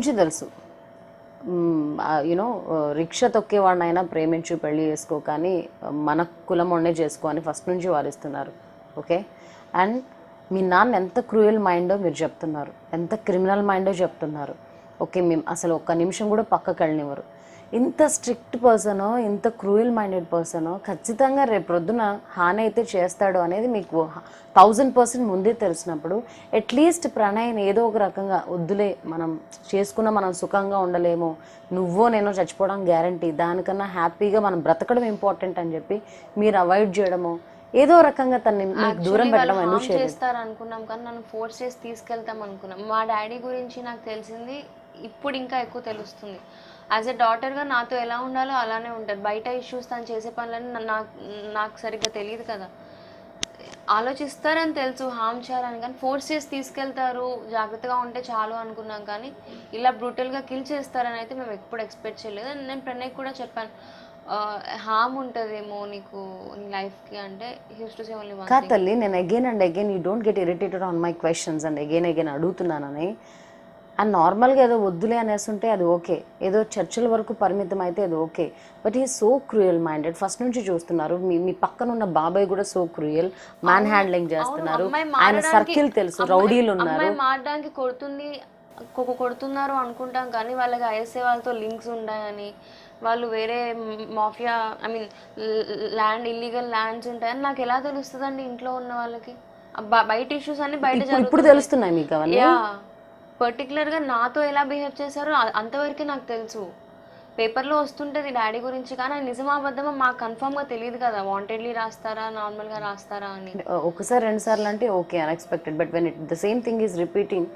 నుంచి తెలుసు. You know rickshaw తొక్కేవాడినైనా ప్రేమించి పెళ్ళి చేసుకో కానీ మన కులం వండే చేసుకో అని ఫస్ట్ నుంచి వారిస్తున్నారు ఓకే? అండ్ మీ నాన్న ఎంత క్రూయల్ మైండో మీరు చెప్తున్నారు. ఎంత క్రిమినల్ మైండో చెప్తున్నారు. ఓకే మేము అసలు ఒక్క నిమిషం కూడా పక్కకి వెళ్ళనివ్వరు ఇంత స్ట్రిక్ట్ పర్సనో ఇంత క్రూయల్ మైండెడ్ పర్సనో ఖచ్చితంగా రేపు ప్రొద్దున హాని అయితే చేస్తాడు అనేది మీకు థౌజండ్ పర్సెంట్ ముందే తెలిసినప్పుడు అట్లీస్ట్ ప్రణయ్ని ఏదో ఒక రకంగా వద్దులే మనం చేసుకున్న మనం సుఖంగా ఉండలేము నువ్వో నేను చచ్చిపోవడం గ్యారంటీ దానికన్నా హ్యాపీగా మనం బ్రతకడం ఇంపార్టెంట్ అని చెప్పి మీరు అవాయిడ్ చేయడము ఏదో రకంగా తన్ని మీకు దూరం పెట్టడం చేస్తారు అనుకున్నాం కానీ నన్ను ఫోర్స్ చేసి తీసుకెళ్తాం అనుకున్నాం మా డాడీ గురించి నాకు తెలిసింది ఇప్పుడు ఇంకా ఎక్కువ తెలుస్తుంది. యాజ్ ఎ డాటర్గా నాతో ఎలా ఉండాలో అలానే ఉంటారు బయట ఇష్యూస్ తను చేసే పనులని నాకు నాకు సరిగ్గా తెలియదు కదా. ఆలోచిస్తారని తెలుసు హామ్ చేయాలని కానీ ఫోర్స్ చేసి తీసుకెళ్తారు. జాగ్రత్తగా ఉంటే చాలు అనుకున్నాం కానీ ఇలా బ్రూటల్గా కిల్ చేస్తారని అయితే మేము ఎప్పుడు ఎక్స్పెక్ట్ చేయలేదు. And నేను ప్రణయ్ కూడా చెప్పాను హామ్ ఉంటుందేమో నీకు నీ లైఫ్కి అంటే హ్యూస్ టు సే ఓన్లీ కాదు తల్లి నేను again and again you don't get irritated on my questions and again again అడుగుతున్నానని and నార్మల్గా ఏదో వద్దులే అనేసి ఉంటే అది ఓకే. ఏదో చర్చల వరకు పరిమితం అయితే అది ఓకే. బట్ ఈ సో క్రూయల్ మైండెడ్. ఫస్ట్ నుంచి చూస్తున్నారు. మీ మీ పక్కన ఉన్న బాబాయ్ కూడా సో క్రూయల్. మ్యాన్ హ్యాండ్లింగ్ చేస్తున్నారు. ఆయన సర్కిల్ తెలుసు. రౌడీలు ఉన్నారు. మారడానికి కొడుతుంది కొడుతున్నారు అనుకుంటాం కానీ వాళ్ళకి ఐఎస్ఏ వాళ్ళతో లింక్స్ ఉన్నాయని వాళ్ళు వేరే mafia I mean land illegal lands ఉంటాయని నాకు ఎలా తెలుస్తుందండి ఇంట్లో ఉన్న వాళ్ళకి? బయట ఇష్యూస్ అన్ని బయట ఇప్పుడు తెలుస్తున్నాయి మీకు అవన్నీ? పర్టికులర్గా నాతో ఎలా బిహేవ్ చేశారో అంతవరకే నాకు తెలుసు. పేపర్లో వస్తుంటుంది డాడీ గురించి కానీ నిజమా అబద్ధమా మాకు కన్ఫామ్గా తెలియదు కదా. వాంటెడ్లీ రాస్తారా నార్మల్గా రాస్తారా అని. ఒకసారి రెండు సార్లు అంటే okay unexpected but when it the same thing is repeating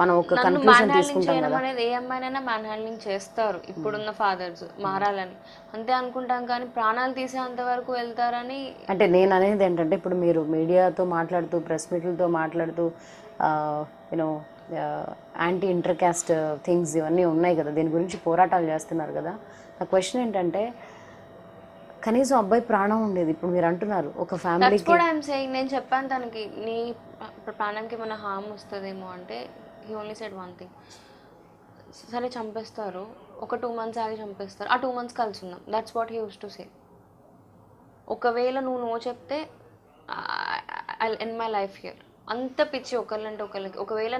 మనం ఒక కన్క్లూజన్ తీసుకుంటాం కదా. అనేది ఏ అమ్మాయినైనా మ్యాన్ హ్యాండ్లింగ్ చేస్తారు. ఇప్పుడున్న ఫాదర్స్ మారాలని అంతే అనుకుంటాం కానీ ప్రాణాలు తీసేంత వరకు వెళ్తారని అంటే నేను అనేది ఏంటంటే ఇప్పుడు మీరు మీడియాతో మాట్లాడుతూ ప్రెస్ మీట్లతో మాట్లాడుతూ you know anti inter caste things ఇవన్నీ ఉన్నాయి కదా. దీని గురించి పోరాటాలు చేస్తున్నారు కదా. నా క్వశ్చన్ ఏంటంటే కనీసం అబ్బాయి ప్రాణం ఉండేది. ఇప్పుడు మీరు అంటున్నారు ఒక సేయింగ్ నేను చెప్పాను తనకి నీ ప్ర- ప్రాణంకి ఏమైనా హామ్ వస్తుందేమో అంటే he only said one thing సరే చంపేస్తారు. ఒక టూ మంత్స్ ఆగి చంపేస్తారు. ఆ టూ మంత్స్ కలిసి ఉందాం that's what he used to say ఒకవేళ నువ్వు నో చెప్తే I end my life here అంత పిచ్చి ఒకళ్ళంటే ఒకళ్ళకి. ఒకవేళ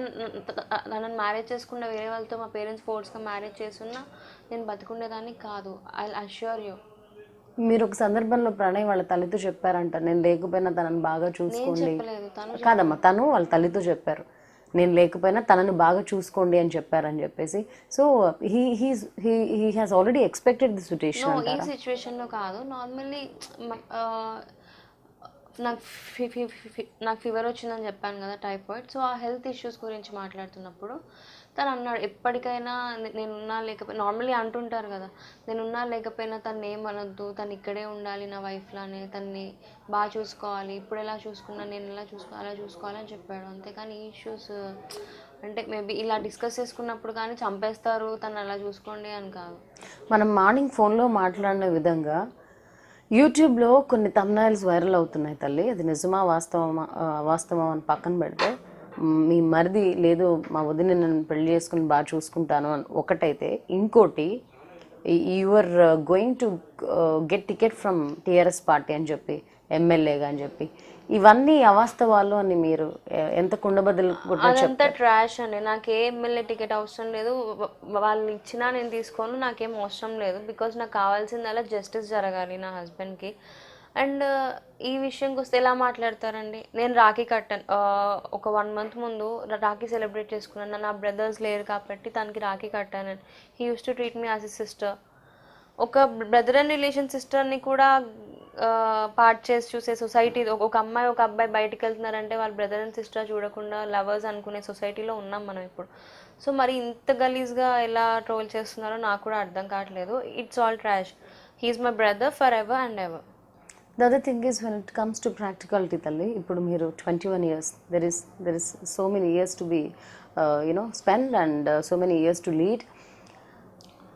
నన్ను మ్యారేజ్ చేసుకున్న వేరే వాళ్ళతో మా పేరెంట్స్ ఫోర్స్గా మ్యారేజ్ చేస్తున్నా నేను బతుకుండేదాన్ని కాదు. ఐ అష్యూర్ యూ మీరు ఒక సందర్భంలో ప్రణయ్ వాళ్ళ తల్లితో చెప్పారంట నేను లేకపోయినా తనని బాగా చూసుకోండి. చెప్పలేదు. తను కాదమ్మా తను వాళ్ళ తల్లితో చెప్పారు. నేను లేకపోయినా తనని బాగా చూసుకోండి అని చెప్పారని చెప్పేసి. So he he's he he has already expected the no situation ఈ సిచ్యువేషన్లో కాదు. నార్మల్లీ నాకు నాకు ఫీవర్ వచ్చిందని చెప్పాను కదా టైఫాయిడ్ సో ఆ హెల్త్ ఇష్యూస్ గురించి మాట్లాడుతున్నప్పుడు తను అన్నాడు ఎప్పటికైనా నేనున్నా లేకపోయినా నార్మల్లీ అంటుంటారు కదా నేనున్నా లేకపోయినా తను ఏమనొద్దు తను ఇక్కడే ఉండాలి నా వైఫ్లానే తన్ని బాగా చూసుకోవాలి ఇప్పుడు ఎలా చూసుకున్నా నేను ఎలా చూసుకో అలా చూసుకోవాలని చెప్పాడు. అంతేకాని ఈ ఇష్యూస్ అంటే మేబీ ఇలా డిస్కస్ చేసుకున్నప్పుడు కానీ చంపేస్తారు తను అలా చూసుకోండి అని కాదు. మనం మార్నింగ్ ఫోన్లో మాట్లాడిన విధంగా యూట్యూబ్లో కొన్ని తమ్నాయిల్స్ వైరల్ అవుతున్నాయి తల్లి. అది నిజమా వాస్తవమా వాస్తవం అని పక్కన పెడితే మీ మరిది లేదు మా వదిన నన్ను పెళ్ళి చేసుకుని బాగా చూసుకుంటాను అని ఒకటైతే ఇంకోటి your going to get ticket from TRS party అని చెప్పి ఎమ్మెల్యేగా అని చెప్పి ఇవన్నీ అవాస్తవాలు అని మీరు ఎంత కుండబద్దలు కూడా అదంతా ట్రాష్ అండి. నాకు ఏ ఎమ్మెల్యే టికెట్ అవసరం లేదు. వా- వాళ్ళు ఇచ్చినా నేను తీసుకోను నాకేం అవసరం లేదు. బికాజ్ నాకు కావాల్సిందల్లా జస్టిస్ జరగాలి నా హస్బెండ్కి అండ్ ఈ విషయంకి వస్తే ఎలా మాట్లాడతారండి? నేను రాఖీ కట్టాను. ఒక వన్ మంత్ ముందు రాఖీ సెలబ్రేట్ చేసుకున్నాను. నా బ్రదర్స్ లేరు కాబట్టి తనకి రాఖీ కట్టాను. He used to treat me as a sister ఒక బ్రదర్ అండ్ రిలేషన్ సిస్టర్ని కూడా పార్ట్ చేసి చూసే సొసైటీ ఒక అమ్మాయి ఒక అబ్బాయి బయటికి వెళ్తున్నారంటే వాళ్ళ బ్రదర్ అండ్ సిస్టర్ చూడకుండా లవర్స్ అనుకునే సొసైటీలో ఉన్నాం మనం ఇప్పుడు. సో మరి ఇంత గలీజ్గా ఎలా ట్రోల్ చేస్తున్నారో నాకు కూడా అర్థం కావట్లేదు. It's all trash he's my brother for ever and ever the other thing is when it comes to practicality తల్లి ఇప్పుడు మీరు twenty one years there is there is so many years to be you know spend and so many years to lead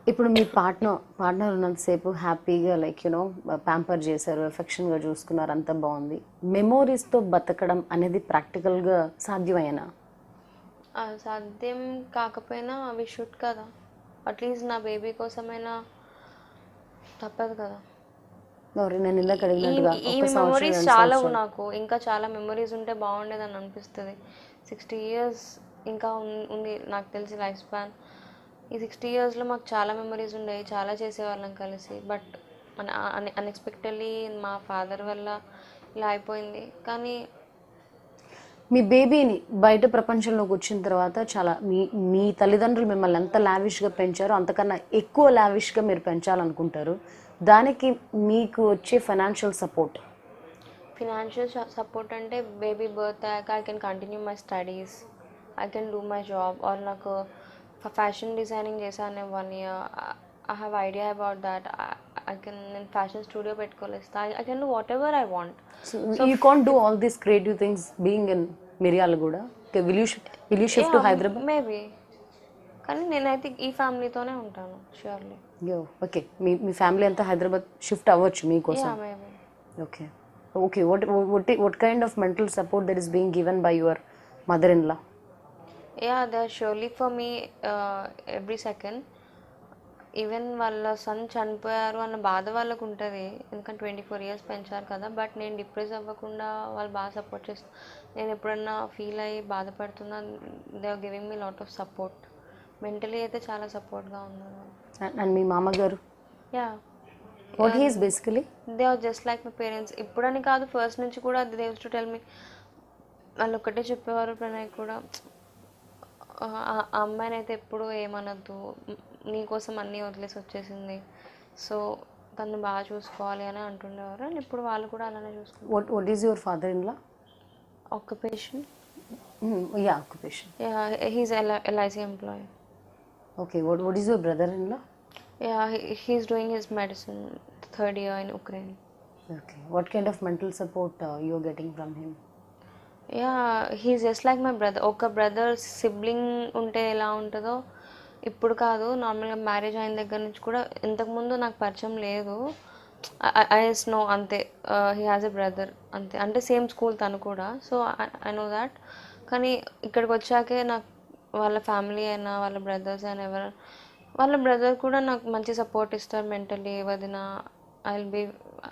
ఇప్పుడు మీ partner partner ఉన్నంతసేపు హ్యాపీగా like you know pamper చేశారు ఎఫెక్షన్గా చూసుకున్నారు అంత బాగుంది. మెమోరీస్తో బతకడం అనేది ప్రాక్టికల్గా సాధ్యమేనా? సాధ్యం కాకపోయినా అవి షుడ్ కదా. అట్లీస్ట్ నా బేబీ కోసమైనా తప్పదు కదా. నేను ఇందాక ఈ మెమరీస్ చాలా. నాకు. ఇంకా చాలా మెమరీస్ ఉంటే బాగుండేదని అనిపిస్తుంది. సిక్స్టీ ఇయర్స్ ఇంకా ఉంది నాకు తెలిసి లైఫ్ స్పాన్ ఈ సిక్స్టీ ఇయర్స్లో మాకు చాలా మెమరీస్ ఉండేవి చాలా చేసేవాళ్ళం కలిసి. బట్ మన అన్ఎక్స్పెక్టెడ్లీ మా ఫాదర్ వల్ల ఇలా అయిపోయింది. కానీ మీ బేబీని బయట ప్రపంచంలోకి వచ్చిన తర్వాత చాలా మీ మీ తల్లిదండ్రులు మిమ్మల్ని ఎంత లావిష్గా పెంచారో అంతకన్నా ఎక్కువ లావిష్గా మీరు పెంచాలనుకుంటారు. దానికి మీకు వచ్చే ఫైనాన్షియల్ సపోర్ట్ ఫినాన్షియల్ సపోర్ట్ అంటే బేబీ బర్త్ అయ్యాక I can continue my studies I can do my job or నాకు ఫ్యాషన్ డిజైనింగ్ చేశాను one year I have idea about that I can నేను fashion studio పెట్టుకోలేస్తా. I can do whatever I want you can't do all these creative things being in మిరియాలు కూడా will you will you shift to Hyderabad maybe కానీ నేనైతే ఈ ఫ్యామిలీతోనే ఉంటాను surely okay మీ మీ ఫ్యామిలీ అంతా హైదరాబాద్ షిఫ్ట్ అవ్వచ్చు మీకోసం yeah okay okay what what what kind of mental support that is being given by your mother in law yeah they are surely for me every second even వాళ్ళ son చనిపోయారు అన్న బాధ వాళ్ళకు ఉంటుంది. ఎందుకంటే ట్వంటీ ఫోర్ ఇయర్స్ పెంచారు కదా. But నేను డిప్రెస్ అవ్వకుండా వాళ్ళు బాగా సపోర్ట్ చేస్తాను నేను ఎప్పుడన్నా ఫీల్ అయ్యి బాధపడుతున్నా they are giving me lot of support mentally అయితే చాలా సపోర్ట్గా ఉన్నారు అండ్ మీ మామగారు? Yeah what he's basically they are just like my parents ఇప్పుడని కాదు ఫస్ట్ నుంచి కూడా దే టు టెల్ మీ వాళ్ళు ఒక్కటే చెప్పేవారు ప్రణయ్ కూడా. ఆ అమ్మాయిని అయితే ఎప్పుడూ ఏమనద్దు. నీకోసం అన్నీ వదిలేసి వచ్చేసింది. సో తను బాగా చూసుకోవాలి అని అంటుండేవారు. అండ్ ఇప్పుడు వాళ్ళు కూడా అలానే చూసుకుంటారు what what is your father in law occupation yeah occupation he's LIC employee okay what what is your brother in law yeah he's doing his medicine third year in Ukraine okay what kind of mental support you're getting from him yeah he's just like my brother ఒక brother sibling ఉంటే ఎలా ఉంటుందో ఇప్పుడు కాదు. నార్మల్గా marriage అయిన దగ్గర నుంచి కూడా ఇంతకుముందు నాకు పరిచయం లేదు. ఐ ఎస్ నో అంతే. హీ హ్యాస్ ఎ బ్రదర్ అంతే. అంటే సేమ్ స్కూల్ తను కూడా. సో ఐ నో దాట్ కానీ ఇక్కడికి వచ్చాకే నాకు వాళ్ళ ఫ్యామిలీ అయినా వాళ్ళ బ్రదర్స్ అయినా ఎవరు వాళ్ళ బ్రదర్ కూడా నాకు మంచి సపోర్ట్ ఇస్తారు మెంటలీ వదిన I will be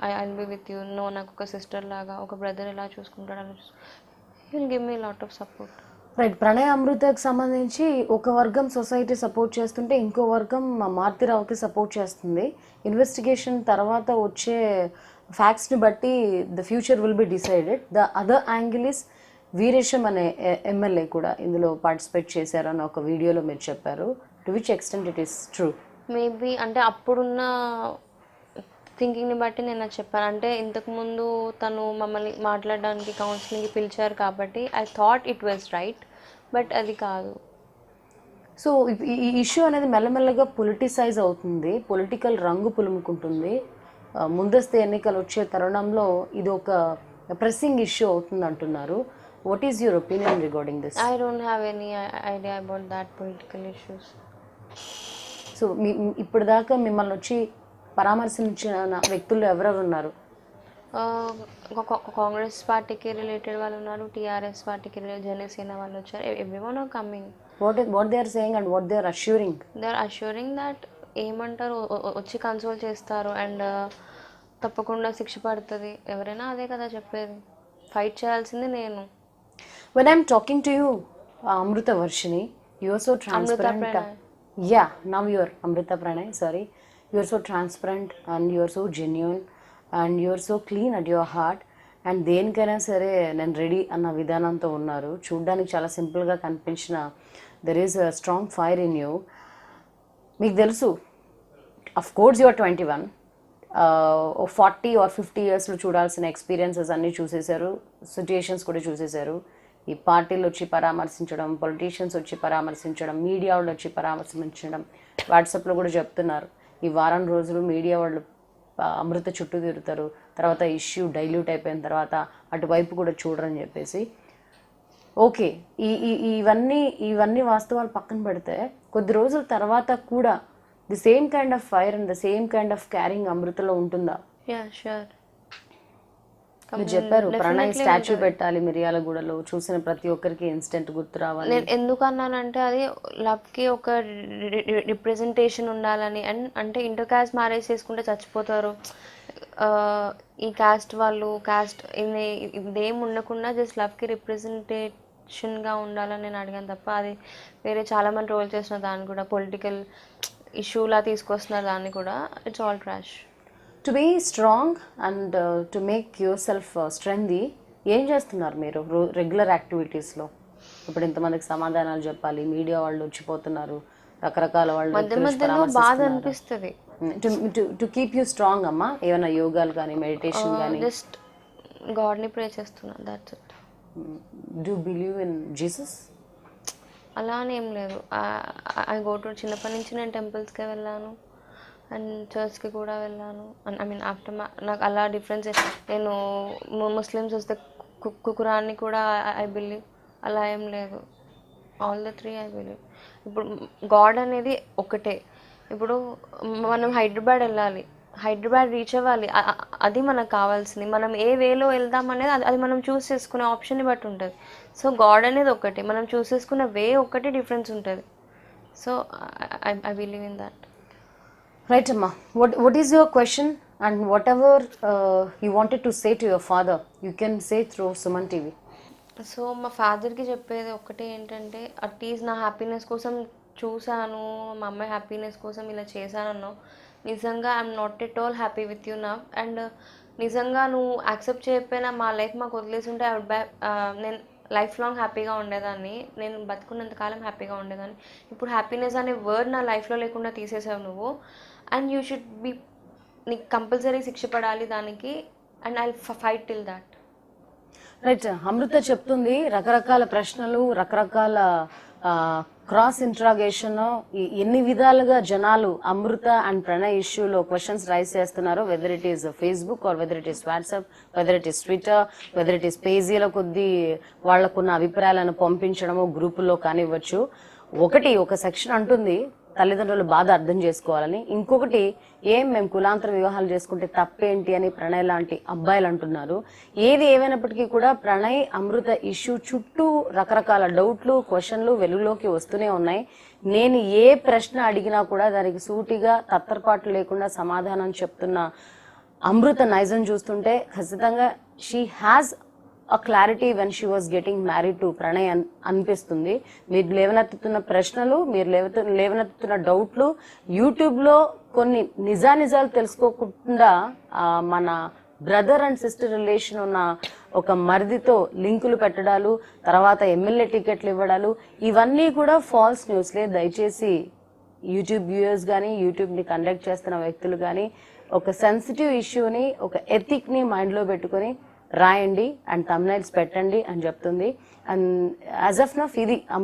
I will be with you no నాకు ఒక సిస్టర్ లాగా ఒక బ్రదర్ ఎలా చూసుకుంటాడు అలా will give me lot of support. Right Pranay అమృతకి సంబంధించి ఒక వర్గం సొసైటీ సపోర్ట్ చేస్తుంటే ఇంకో వర్గం మారుతిరావుకి సపోర్ట్ చేస్తుంది. ఇన్వెస్టిగేషన్ తర్వాత వచ్చే ఫ్యాక్ట్స్ని బట్టి the future will be decided the other angle is Veeresham అనే ఎమ్మెల్యే కూడా ఇందులో పార్టిసిపేట్ చేశారని ఒక వీడియోలో మీరు చెప్పారు. To which extent it is true maybe అంటే అప్పుడున్న థింకింగ్ని బట్టి నేను అది చెప్పాను. అంటే ఇంతకుముందు తను మమ్మల్ని మాట్లాడడానికి కౌన్సిలింగ్కి పిలిచారు కాబట్టి I thought it was right but అది కాదు. సో ఈ- ఇష్యూ అనేది మెల్లమెల్లగా పొలిటిసైజ్ అవుతుంది పొలిటికల్ రంగు పులుముకుంటుంది. ముందస్తు ఎన్నికలు వచ్చే తరుణంలో ఇది ఒక ప్రెస్సింగ్ ఇష్యూ అవుతుంది అంటున్నారు what is your opinion regarding this I don't have any idea about that political issues so మీ ఇప్పుడు దాకా మిమ్మల్ని వచ్చి పరామర్శించిన వ్యక్తులు ఎవరెవరు ఉన్నారు? కాంగ్రెస్ పార్టీకి రిలేటెడ్ వాళ్ళు ఉన్నారు టీఆర్ఎస్ పార్టీకి రిలేటెడ్ జనసేన వాళ్ళు వచ్చారు everyone are coming. What what they are saying and what they are assuring? They are assuring that ఏమంటారు వచ్చి కన్సోల్ చేస్తారు అండ్ తప్పకుండా శిక్ష పడుతుంది. ఎవరైనా అదే కదా చెప్పేది. ఫైట్ చేయాల్సింది నేను. When I'm talking to you Amrutha Varshini your so transparent. Yeah now your Amrutha Pranay sorry your so transparent and your so genuine and your so clean at your heart and దేనికైనా సరే నేను ready అన్న విధానంతో ఉన్నారు. చూడ్డానికి చాలా సింపుల్గా కనిపించిన there is a strong fire in you మీకు తెలుసు of course your twenty one forty or fifty ఇయర్స్లో చూడాల్సిన ఎక్స్పీరియన్సెస్ అన్నీ చూసేశారు సిచ్యుయేషన్స్ కూడా చూసేశారు. ఈ పార్టీలు వచ్చి పరామర్శించడం పొలిటీషియన్స్ వచ్చి పరామర్శించడం మీడియా వాళ్ళు వచ్చి పరామర్శించడం వాట్సాప్లో కూడా చెప్తున్నారు. ఈ వారం రోజులు మీడియా వాళ్ళు అమృత చుట్టూ తిరుగుతారు. తర్వాత ఇష్యూ డైల్యూట్ అయిపోయిన తర్వాత అటువైపు కూడా చూడరని చెప్పేసి. ఓకే ఈ ఈ- ఇవన్నీ ఇవన్నీ వాస్తవాలు పక్కన పెడితే కొద్ది రోజుల తర్వాత కూడా the same kind of fire and the same kind of caring అమృతలో ఉంటుందా? యా షూర్ మీరు చెప్పారు ప్రణయ్ స్టాచ్యూ పెట్టాలి మిర్యాలగూడలో. చూసిన ప్రతి ఒక్కరికి ఇన్స్టెంట్ గుర్తు రావాలి నేను ఎందుకు అన్నానంటే అది లవ్కి ఒక రిప్రజెంటేషన్ ఉండాలని అండ్ అంటే ఇంటర్ కాస్ట్ మ్యారేజ్ చేసుకుంటే చచ్చిపోతారు. ఈ కాస్ట్ వాళ్ళు కాస్ట్ ఇదేం ఉండకుండా జస్ట్ లవ్కి రిప్రజెంటేషన్గా ఉండాలని నేను అడిగాను తప్ప అది వేరే చాలామంది రోల్ చేసిన దాన్ని కూడా పొలిటికల్ ఇష్యూలా తీసుకొస్తున్నారు దాన్ని కూడా it's all trash to be strong and to make yourself strength ఏం చేస్తున్నారు మీరు? రెగ్యులర్ యాక్టివిటీస్లో ఇప్పుడు ఇంతమందికి సమాధానాలు చెప్పాలి మీడియా వాళ్ళు వచ్చిపోతున్నారు రకరకాల వాళ్ళు మధ్య మధ్యలో బాధ అనిపిస్తుంది. టు కీప్ యూ స్ట్రాంగ్ అమ్మా ఏమైనా యోగాలు కానీ మెడిటేషన్ కానీ? జస్ట్ గాడ్ని ప్రే చేస్తున్నా that's it do believe in Jesus అలా అని ఏం లేదు. ఐ గో టు చిన్నప్పటి నుంచి నేను టెంపుల్స్కే వెళ్ళాను. అండ్ చర్చ్కి కూడా వెళ్ళాను. ఐ మీన్ ఆఫ్టర్ మా నాకు అలా డిఫరెన్స్ నేను ముస్లిమ్స్ వస్తే కు- కూడా ఐ బిలీవ్. అలా ఏం లేదు. All the three I believe ఇప్పుడు గాడ్ అనేది ఒకటే. ఇప్పుడు మనం హైదరాబాద్ వెళ్ళాలి. హైదరాబాద్ రీచ్ అవ్వాలి. అది మనకు కావాల్సింది. మనం ఏ వేలో వెళ్దాం అనేది అది అది మనం చూస్ చేసుకునే ఆప్షన్ని బట్టి ఉంటుంది. సో గాడ్ అనేది ఒకటి. మనం చూస్ వే ఒకటి డిఫరెన్స్ ఉంటుంది. So I believe in that right అమ్మా what what is your question and whatever you wanted to say to your father you can say through Suman TV so మా ఫాదర్కి చెప్పేది ఒక్కటే ఏంటంటే అట్లీస్ట్ నా హ్యాపీనెస్ కోసం చూశాను మా అమ్మాయి హ్యాపీనెస్ కోసం ఇలా చేశానన్నో నిజంగా I'm not at all happy with you నా అండ్ నిజంగా నువ్వు యాక్సెప్ట్ చేయకపోయినా మా లైఫ్ మాకు వదిలేసి ఉంటే ఐ వుడ్ బ్యా నేను లైఫ్ లాంగ్ హ్యాపీగా ఉండేదాన్ని. నేను బతుకున్నంత కాలం హ్యాపీగా ఉండేదాన్ని. ఇప్పుడు హ్యాపీనెస్ అనే వర్డ్ నా లైఫ్లో లేకుండా తీసేసావు నువ్వు. అండ్ యూ షుడ్ బి నీకు కంపల్సరీ శిక్ష పడాలి దానికి. And I fight till that right Amrutha చెప్తుంది రకరకాల ప్రశ్నలు రకరకాల క్రాస్ ఇంట్రాగేషన్ ఎన్ని విధాలుగా జనాలు అమృత అండ్ ప్రణయ్ ఇష్యూలో క్వశ్చన్స్ రైజ్ చేస్తున్నారు whether it is Facebook or whether it is WhatsApp whether it is Twitter whether it is పేజీల కొద్దీ వాళ్ళకున్న అభిప్రాయాలను పంపించడము గ్రూపుల్లో కానివ్వచ్చు. ఒకటి ఒక సెక్షన్ అంటుంది తల్లిదండ్రులు బాధ అర్థం చేసుకోవాలని. ఇంకొకటి ఏం మేము కులాంతర వివాహాలు చేసుకుంటే తప్పేంటి అని ప్రణయ్ లాంటి అబ్బాయిలు అంటున్నారు. ఏది ఏమైనప్పటికీ కూడా ప్రణయ్ అమృత ఇష్యూ చుట్టూ రకరకాల డౌట్లు క్వశ్చన్లు వెలుగులోకి వస్తూనే ఉన్నాయి. నేను ఏ ప్రశ్న అడిగినా కూడా దానికి సూటిగా తత్తరపాట్లు లేకుండా సమాధానం చెప్తున్న అమృత నైజం చూస్తుంటే ఖచ్చితంగా she has a clarity when she was getting married to Pranay అనిపిస్తుంది. మీరు లేవనెత్తుతున్న ప్రశ్నలు మీరు లేవత లేవనెత్తుతున్న డౌట్లు యూట్యూబ్లో కొన్ని నిజానిజాలు తెలుసుకోకుండా మన బ్రదర్ అండ్ సిస్టర్ రిలేషన్ ఉన్న ఒక మరిదితో లింకులు పెట్టడాలు తర్వాత ఎమ్మెల్యే టికెట్లు ఇవ్వడాలు ఇవన్నీ కూడా ఫాల్స్ న్యూస్లే దయచేసి యూట్యూబ్ వ్యూయర్స్ కానీ యూట్యూబ్ని కండక్ట్ చేస్తున్న వ్యక్తులు కానీ ఒక సెన్సిటివ్ ఇష్యూని ఒక ఎథిక్ని మైండ్లో పెట్టుకొని రాయండి అండ్ తమ్నైల్స్ పెట్టండి అని చెప్తుంది. అండ్ యాజ్ ఆఫ్ నఫ్ ఇది అమృత